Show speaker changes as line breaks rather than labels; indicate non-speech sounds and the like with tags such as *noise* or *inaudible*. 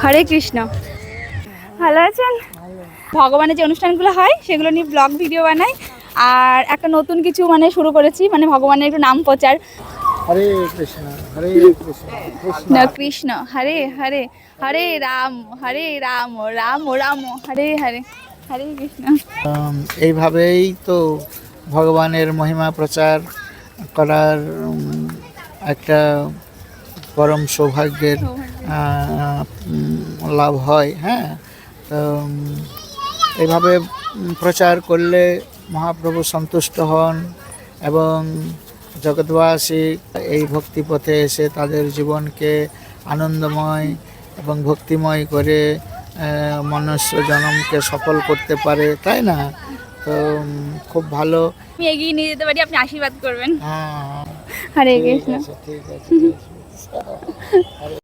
হরে কৃষ্ণ ভালো আছেন ভগবানের যে অনুষ্ঠানগুলো হয় সেগুলো নিয়ে ব্লগ ভিডিও বানাই আর একটা নতুন কিছু মানে শুরু করেছি মানে ভগবানের একটু নাম প্রচার
হরে কৃষ্ণ হরে
কৃষ্ণ কৃষ্ণ হরে হরে হরে রাম হরে রাম রাম রাম হরে হরে হরে কৃষ্ণ
এইভাবেই তো ভগবানের মহিমা প্রচার করার একটা পরম সৌভাগ্যের লাভ হয় হ্যাঁ তো এইভাবে প্রচার করলে মহাপ্রভু সন্তুষ্ট হন এবং জগৎবাসী এই ভক্তিপথে এসে তাদের জীবনকে আনন্দময় এবং ভক্তিময় করে মনুষ্য জনমকে সফল করতে পারে তাই না তো খুব ভালো
এগিয়ে নিয়ে যেতে পারি আপনি আশীর্বাদ করবেন হ্যাঁ, হ্যাঁ। হরে কৃষ্ণ ঠিক আছে *laughs*